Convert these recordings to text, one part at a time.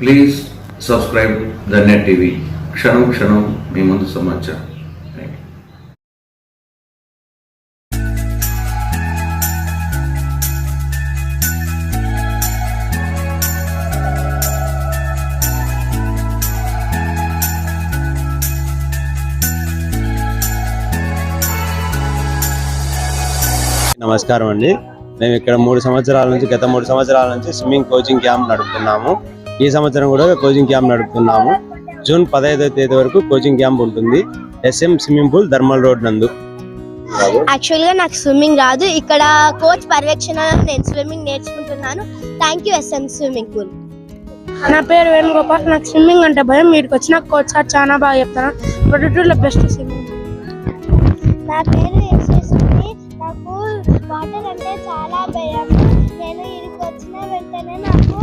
Please subscribe the TV క్షణం క్షణం మీ ముందు సమాచారం. నమస్కారం అండి. మేము ఇక్కడ మూడు సంవత్సరాల నుంచి గత మూడు సంవత్సరాల నుంచి స్విమ్మింగ్ కోచింగ్ క్యాంప్ నడుపుతున్నాము. ఈ సంవత్సరం కూడా కోచింగ్ క్యాంప్ నడుపుతున్నాము. జూన్ పదహైదవ తేదీ వరకు కోచింగ్ క్యాంప్ ఉంటుంది. SM swimming pool thermal road నందు. యాక్చువల్గా నాకు స్విమ్మింగ్ రాదు. ఇక్కడ కోచ్ పర్యవేక్షణ నేను స్విమ్మింగ్ నేర్చుకుంటున్నాను. Thank you SM swimming pool నా పేరు వేణుగోపాల్. నాకు స్విమ్మింగ్ అంటే భయం. వీడికి వచ్చిన కోచ్ సార్ చాలా బాగా చెప్తాను ప్రొడక్టివ్లో బెస్ట్ స్విమ్మింగ్ నా పేరు యశస్విని నాకు వాటర్ అంటే చాలా భయం. నేను ఇక్కడికి వచ్చిన వెంటనే నాకు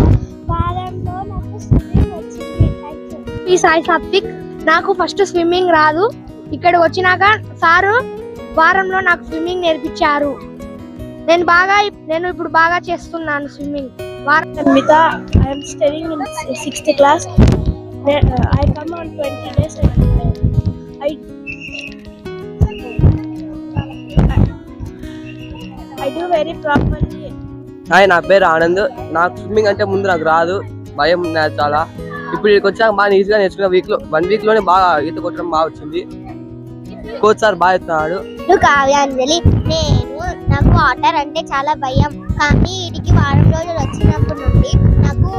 వారంలో నాకు స్విమ్మింగ్ వచ్చింది ఈ సాయి సాత్విక్ నాకు ఫస్ట్ స్విమ్మింగ్ రాదు. ఇక్కడ వచ్చినాక సారు వారంలో నాకు స్విమ్మింగ్ నేర్పించారు. నేను బాగా నేను ఇప్పుడు బాగా చేస్తున్నాను స్విమ్మింగ్ మిత I'm studying in sixth class I come on twenty days I I do very properly hi నా పేరు ఆనంద్. నాకు స్విమ్మింగ్ అంటే ముందు నాకు రాదు. భయం నాకు చాలా. ఇప్పుడు ఇక్కడికి వచ్చాక బాగా ఈజీగా నేర్చుకున్న వీక్లో వన్ వీక్లోనే బాగా ఈత కొట్టడం బాగా వచ్చింది. కోచ్ సార్ బాగా చెప్తున్నాడు. నేను కావ్యాంజలి. నేను నాకు వాటర్ అంటే చాలా భయం. కానీ వీటికి వారం రోజులు వచ్చినప్పటి నుండి నాకు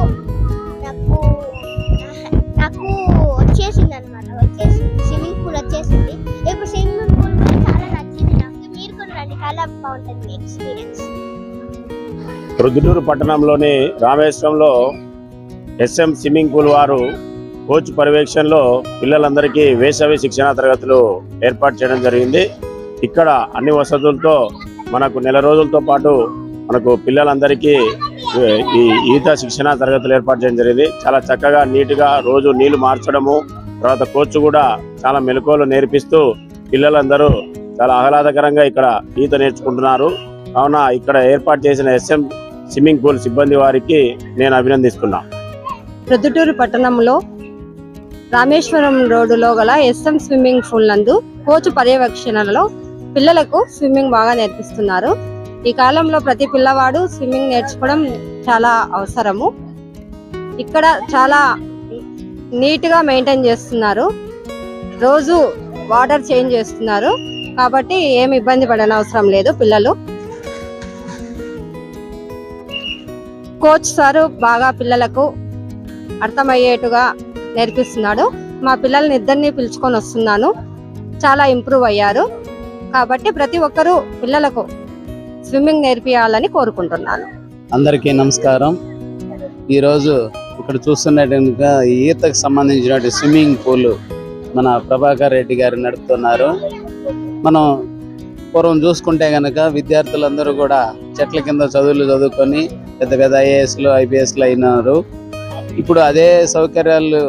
నాకు నాకు వచ్చేసింది అనమాట వచ్చేసింది స్విమ్మింగ్ పూల్ వచ్చేసింది. ఇప్పుడు స్విమ్మింగ్ పూల్ చాలా నచ్చింది నాకు. మీరు కూడా రండి. చాలా బాగుంటుంది ఎక్స్పీరియన్స్ ప్రొద్దుటూరు పట్టణంలోని రామేశ్వరంలో ఎస్ఎం స్విమ్మింగ్ పూల్ వారు కోచ్ పర్యవేక్షణలో పిల్లలందరికీ వేసవి శిక్షణా తరగతులు ఏర్పాటు చేయడం జరిగింది. ఇక్కడ అన్ని వసతులతో మనకు నెల రోజులతో పాటు మనకు పిల్లలందరికీ ఈ ఈత శిక్షణా తరగతులు ఏర్పాటు చేయడం జరిగింది. చాలా చక్కగా నీట్గా రోజు నీళ్ళు మార్చడము తర్వాత కోచ్ కూడా చాలా మెలకువలు నేర్పిస్తూ పిల్లలందరూ చాలా ఆహ్లాదకరంగా ఇక్కడ ఈత నేర్చుకుంటున్నారు. కావున ఇక్కడ ఏర్పాటు చేసిన ఎస్ఎం స్విమ్మింగ్ పూల్ సిబ్బంది వారికి నేను అభినందిస్తున్నా. ప్రొద్దుటూరు పట్టణంలో రామేశ్వరం రోడ్డులో గల ఎస్ఎం స్విమ్మింగ్ పూల్ నందు కోచ్ పర్యవేక్షణలో పిల్లలకు స్విమ్మింగ్ బాగా నేర్పిస్తున్నారు. ఈ కాలంలో ప్రతి పిల్లవాడు స్విమ్మింగ్ నేర్చుకోవడం చాలా అవసరము. ఇక్కడ చాలా నీట్గా మెయింటైన్ చేస్తున్నారు. రోజు వాటర్ చేంజ్ చేస్తున్నారు. కాబట్టి ఏమి ఇబ్బంది పడనవసరం అవసరం లేదు పిల్లలు. కోచ్ సారు బాగా పిల్లలకు అర్థమయ్యేట్టుగా నేర్పిస్తున్నాడు. మా పిల్లల్ని ఇద్దరిని పిలుచుకొని వస్తున్నాను. చాలా ఇంప్రూవ్ అయ్యారు. కాబట్టి ప్రతి ఒక్కరూ పిల్లలకు స్విమ్మింగ్ నేర్పియాలని కోరుకుంటున్నాను. అందరికీ నమస్కారం. ఈరోజు ఇక్కడ చూస్తున్నట్టుగా ఈతకు సంబంధించిన స్విమ్మింగ్ పూల్ మన ప్రభాకర్ రెడ్డి గారు నడుపుతున్నారు. మనం పూర్వం చూసుకుంటే గనక విద్యార్థులందరూ కూడా చెట్ల కింద చదువులు చదువుకొని పెద్ద పెద్ద ఐఏఎస్లు ఐపీఎస్లు అయినారు. ఇప్పుడు అదే సౌకర్యాలు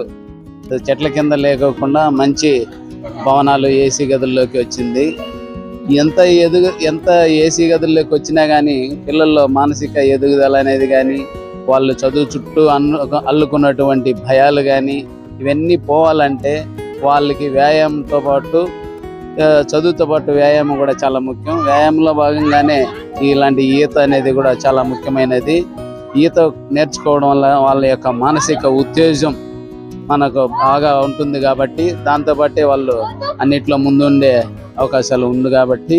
చెట్ల కింద లేకోకుండా మంచి భవనాలు ఏసీ గదుల్లోకి వచ్చింది. ఎంత ఎదుగు ఎంత ఏసీ గదుల్లోకి వచ్చినా కానీ పిల్లల్లో మానసిక ఎదుగుదల అనేది కానీ వాళ్ళు చదువు చుట్టూ అన్ను అల్లుకున్నటువంటి భయాలు కానీ ఇవన్నీ పోవాలంటే వాళ్ళకి వ్యాయామంతో పాటు చదువుతో పాటు వ్యాయామం కూడా చాలా ముఖ్యం. వ్యాయామంలో భాగంగానే ఇలాంటి ఈత అనేది కూడా చాలా ముఖ్యమైనది. ఈత నేర్చుకోవడం వల్ల వాళ్ళ యొక్క మానసిక ఉత్తేజం మనకు బాగా ఉంటుంది కాబట్టి దాంతో వాళ్ళు అన్నిట్లో ముందుండే అవకాశాలు ఉంది కాబట్టి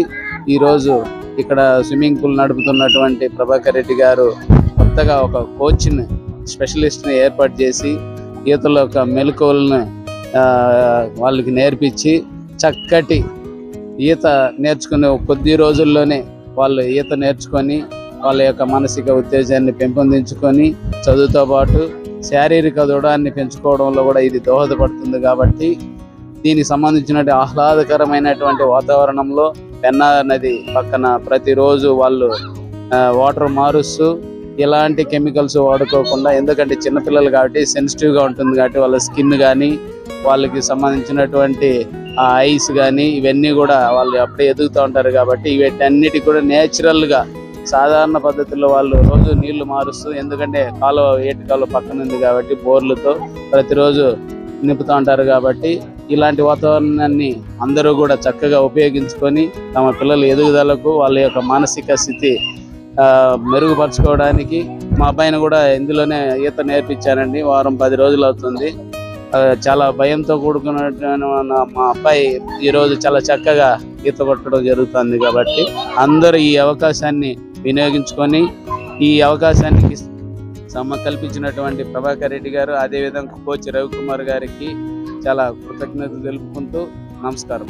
ఈరోజు ఇక్కడ స్విమ్మింగ్ పూల్ నడుపుతున్నటువంటి ప్రభాకర్ రెడ్డి గారు కొత్తగా ఒక కోచ్ని స్పెషలిస్ట్ని ఏర్పాటు చేసి ఈతలో ఒక మెలకువలను వాళ్ళకి నేర్పించి చక్కటి ఈత నేర్చుకునే కొద్ది రోజుల్లోనే వాళ్ళు ఈత నేర్చుకొని వాళ్ళ యొక్క మానసిక ఉత్తేజాన్ని పెంపొందించుకొని చదువుతో పాటు శారీరక దృఢాన్ని పెంచుకోవడంలో కూడా ఇది దోహదపడుతుంది కాబట్టి దీనికి సంబంధించినటువంటి ఆహ్లాదకరమైనటువంటి వాతావరణంలో పెన్నా నది పక్కన ప్రతిరోజు వాళ్ళు వాటర్ మారుస్తూ ఎలాంటి కెమికల్స్ వాడుకోకుండా ఎందుకంటే చిన్నపిల్లలు కాబట్టి సెన్సిటివ్గా ఉంటుంది కాబట్టి వాళ్ళ స్కిన్ కానీ వాళ్ళకి సంబంధించినటువంటి ఆ ఐస్ కానీ ఇవన్నీ కూడా వాళ్ళు అప్పుడే ఎదుగుతూ ఉంటారు కాబట్టి వీటన్నిటి కూడా నేచురల్గా సాధారణ పద్ధతిలో వాళ్ళు రోజు నీళ్ళు మారుస్తూ ఎందుకంటే కాలువ ఏటి కాలువ పక్కన ఉంది కాబట్టి బోర్లతో ప్రతిరోజు నింపుతూ ఉంటారు కాబట్టి ఇలాంటి వాతావరణాన్ని అందరూ కూడా చక్కగా ఉపయోగించుకొని తమ పిల్లల ఎదుగుదలకు వాళ్ళ యొక్క మానసిక స్థితి మెరుగుపరచుకోవడానికి మా అబ్బాయిని కూడా ఇందులోనే ఈత నేర్పించానండి. వారం పది రోజులు అవుతుంది. చాలా భయంతో కూడుకున్న మా అబ్బాయి ఈ రోజు చాలా చక్కగా ఈత కొట్టడం జరుగుతుంది కాబట్టి అందరూ ఈ అవకాశాన్ని వినియోగించుకొని ఈ అవకాశానికి సమ్మ కల్పించినటువంటి ప్రభాకర్ రెడ్డి గారు అదేవిధంగా కోచ్ రవికుమార్ గారికి చాలా కృతజ్ఞతలు తెలుపుకుంటూ నమస్కారం.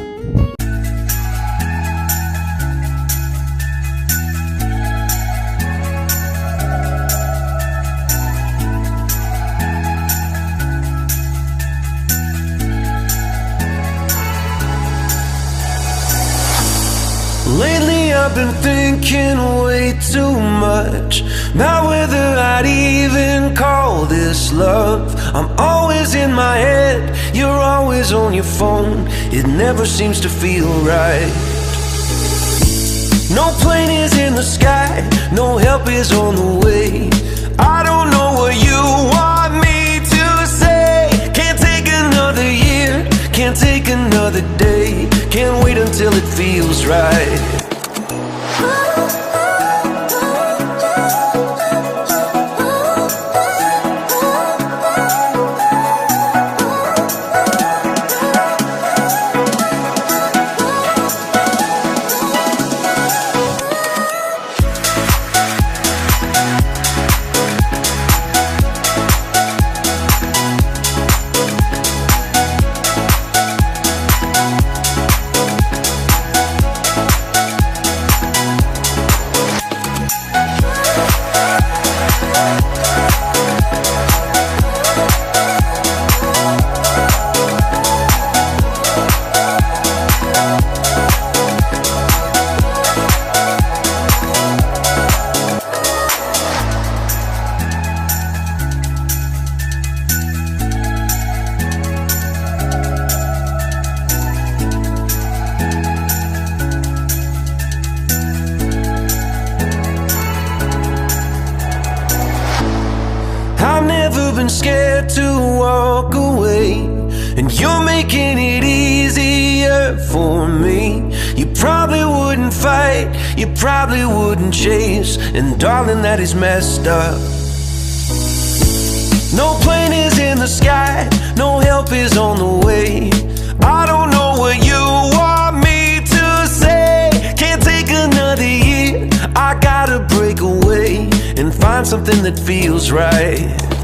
Lately I've been thinking way too much. About whether I'd even call this love. I'm always in my head, you're always on your phone. It never seems to feel right. No plane is in the sky, no help is on the way. I don't know what you want me to say. Can't take another year, can't take another day Can't wait until it feels right and you're making it easier for me. You probably wouldn't fight, you probably wouldn't chase, and darling, that is messed up. No plane is in the sky, no help is on the way. I don't know what you want me to say. Can't take another year, I gotta break away and find something that feels right.